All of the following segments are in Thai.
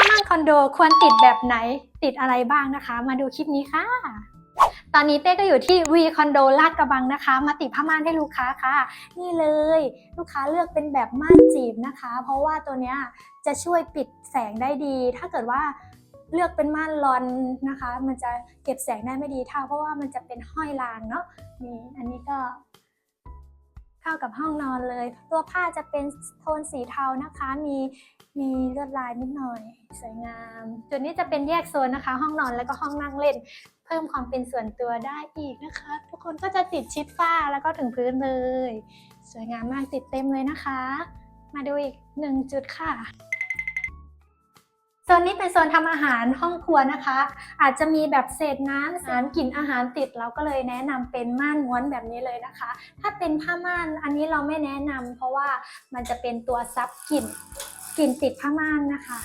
ผ้าม่านคอนโดควรติดแบบไหนติดอะไรบ้างนะคะ มาดูคลิปนี้ค่ะ ตอนนี้เต้ก็อยู่ที่วีคอนโดลาดกระบังนะคะ มาติดผ้าม่านให้ลูกค้าค่ะ นี่เลย ลูกค้าเลือกเป็นแบบม่านจีบนะคะ เพราะว่าตัวเนี้ยจะช่วยปิดแสงได้ดี ถ้าเกิดว่าเลือกเป็นม่านลอนนะคะ มันจะเก็บแสงได้ไม่ดีเท่า เพราะว่ามันจะเป็นห้อยรางเนาะนี่อันนี้ก็เข้ากับห้องนอนเลย ตัวผ้าจะเป็นโทนสีเทานะคะ มีมีลวดลายนิดหน่อย สวยงาม จุดนี้จะเป็นแยกโซนนะคะ ห้องนอนแล้วก็ห้องนั่งเล่น เพิ่มความเป็นส่วนตัวได้อีกนะคะ ทุกคนก็จะติดชิดฝ้าแล้วก็ถึงพื้นเลย สวยงามมากติดเต็มเลยนะคะ มาดูอีกหนึ่งจุดค่ะโซนนี้เป็นโซนทำอาหารห้องครัวนะคะ อาจจะมีแบบเศษน้ำสารกลิ่นอาหารติดเราก็เลยแนะนำเป็นม่านม้วนแบบนี้เลยนะคะ ถ้าเป็นผ้าม่านอันนี้เราไม่แนะนำเพราะว่ามันจะเป็นตัวซับกลิ่นกลิ่นติดผ้าม่านนะคะ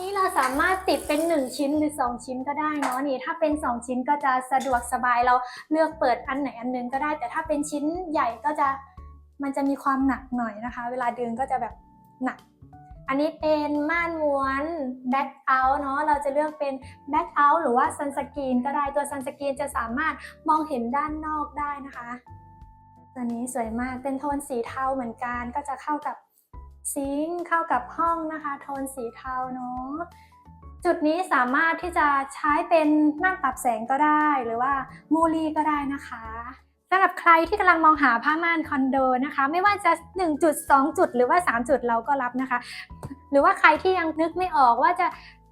นี้เราสามารถติดเป็น 1 ชิ้นหรือ 2 ชิ้นก็ได้เนาะนี่ ถ้าเป็น 2 ชิ้นก็จะสะดวกสบายเราเลือกเปิดอันไหนอันหนึงก็ได้ แต่ถ้าเป็นชิ้นใหญ่ก็จะมันจะมีความหนักหน่อยนะคะ เวลาดึงก็จะแบบหนัก อันนี้เป็นม่านม้วนแบ็คเอาท์เนาะเราจะเลือกเป็นแบ็คเอาท์หรือว่าซันสกรีนก็ได้ตัวซันสกรีนจะสามารถมองเห็นด้านนอกได้นะคะ ตัวนี้สวยมากเป็นโทนสีเทาเหมือนกันก็จะเข้ากับ ซิงค์เข้ากับห้องนะคะ โทนสีเทาเนาะจุดนี้สามารถที่จะใช้เป็นม่านปรับแสงก็ได้ หรือว่ามูลี่ก็ได้นะคะสำหรับใครที่กำลังมองหาผ้าม่านคอนโดนะคะ ไม่ว่าจะ 1 จุด 2 จุด หรือว่า 3 จุดเราก็รับนะคะ หรือว่าใครที่ยังนึกไม่ออกว่าจะ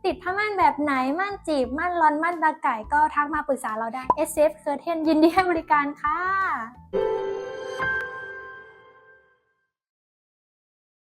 ติดผ้าม่านแบบไหน ม่านจีบ ม่านลอน ม่านตาไก่ก็ทักมาปรึกษาเราได้ SF Curtain ยินดีให้บริการค่ะ